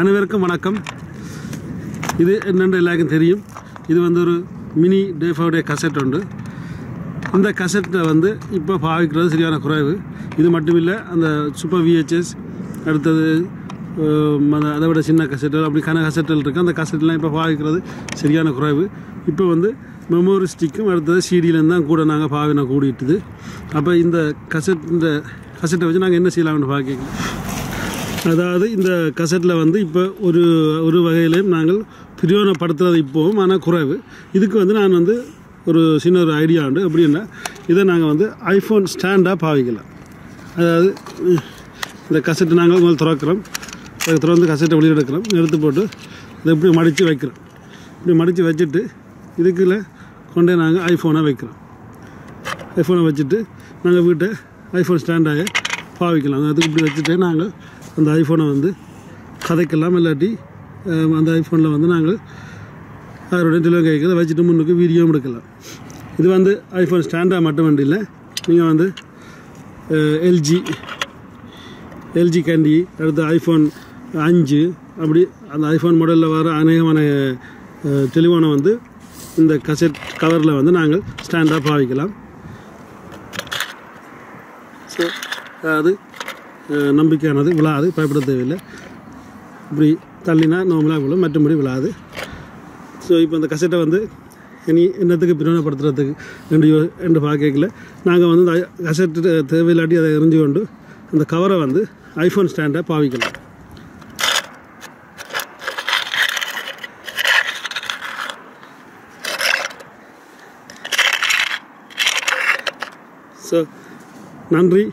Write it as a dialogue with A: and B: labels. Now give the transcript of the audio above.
A: அனைவருக்கும் வணக்கம். இது என்னென்று எல்லாருக்கும் தெரியும். இது வந்து ஒரு மினி டேஃபோடைய கசெட் உண்டு இந்த கசெட்டை வந்து இப்போ பாவிக்கிறது சரியான குறைவு. இது மட்டுமில்லை அந்த சூப்பர் விஹெச்எஸ் அடுத்தது அதை விட சின்ன கசெட்டுகள் அப்படி கன கசெட்டுகள் இருக்குது அந்த கசெட்லாம் இப்போ பாவிக்கிறது சரியான குறைவு. இப்போ வந்து மெமோரி ஸ்டிக்கும் அடுத்தது சிடியிலேருந்து தான் கூட நாங்கள் பாவினை கூடிட்டுது. அப்போ இந்த கசெட் இந்த கசெட்டை வச்சு நாங்கள் என்ன செய்யலாம்னு பார்க்கலாம் அதாவது இந்த கசட்டில் வந்து இப்போ ஒரு ஒரு வகையிலையும் நாங்கள் பிரயோஜனப்படுத்துறது இப்போவும் ஆனால் குறைவு. இதுக்கு வந்து நான் வந்து ஒரு சின்ன ஒரு ஐடியா உண்டு. எப்படின்னா இதை நாங்கள் வந்து ஐஃபோன் ஸ்டாண்டாக பாவிக்கலாம் அதாவது இந்த கசட்டு நாங்கள் முதல்ல திறக்கிறோம். அதை திறந்து கசட்டை வெளியே எடுக்கிறோம் எடுத்து போட்டு இதை இப்படி மடித்து வைக்கிறோம். இப்படி மடித்து வச்சுட்டு இதுக்குள்ள கொண்டே நாங்கள் ஐஃபோனை வைக்கிறோம். ஐஃபோனை வச்சுட்டு நாங்கள் வீட்டை ஐஃபோன் ஸ்டாண்டாக பாவிக்கலாம். அதுக்கு இப்படி வச்சுட்டு நாங்கள் அந்த ஐஃபோனை வந்து கதைக்கலாம் இல்லாட்டி அந்த ஐஃபோனில் வந்து நாங்கள் அவருடைய டெலிவரி கைக்கிறத வச்சுட்டு முன்னுக்கு வீடியோவும் எடுக்கலாம். இது வந்து ஐஃபோன் ஸ்டாண்டாக மட்டும் வண்டி இல்லை. நீங்கள் வந்து எல்ஜி எல்ஜி கேண்டி அடுத்து ஐஃபோன் அஞ்சு அப்படி அந்த ஐஃபோன் மாடலில் வர அநேகமான டெலிஃபோனை வந்து இந்த கசெட் கவரில் வந்து நாங்கள் ஸ்டாண்டாக பாவிக்கலாம். ஸோ அது நம்பிக்கையானது விழாது பயப்பட தேவையில்லை. இப்படி தள்ளினா நார்மலாக விழும் மற்றபடி விழாது. ஸோ இப்போ இந்த கசெட்டை வந்து இனி என்னத்துக்கு பிரயோஜனப்படுத்துறதுக்கு என்று யோ- என்று பார்க்கல நாங்கள் வந்து அந்த கசெட்டு தேவையில்லாட்டி அதை எரிஞ்சு கொண்டு அந்த கவரை வந்து ஐஃபோன் ஸ்டாண்டை பாவிக்கலாம். ஸோ நன்றி.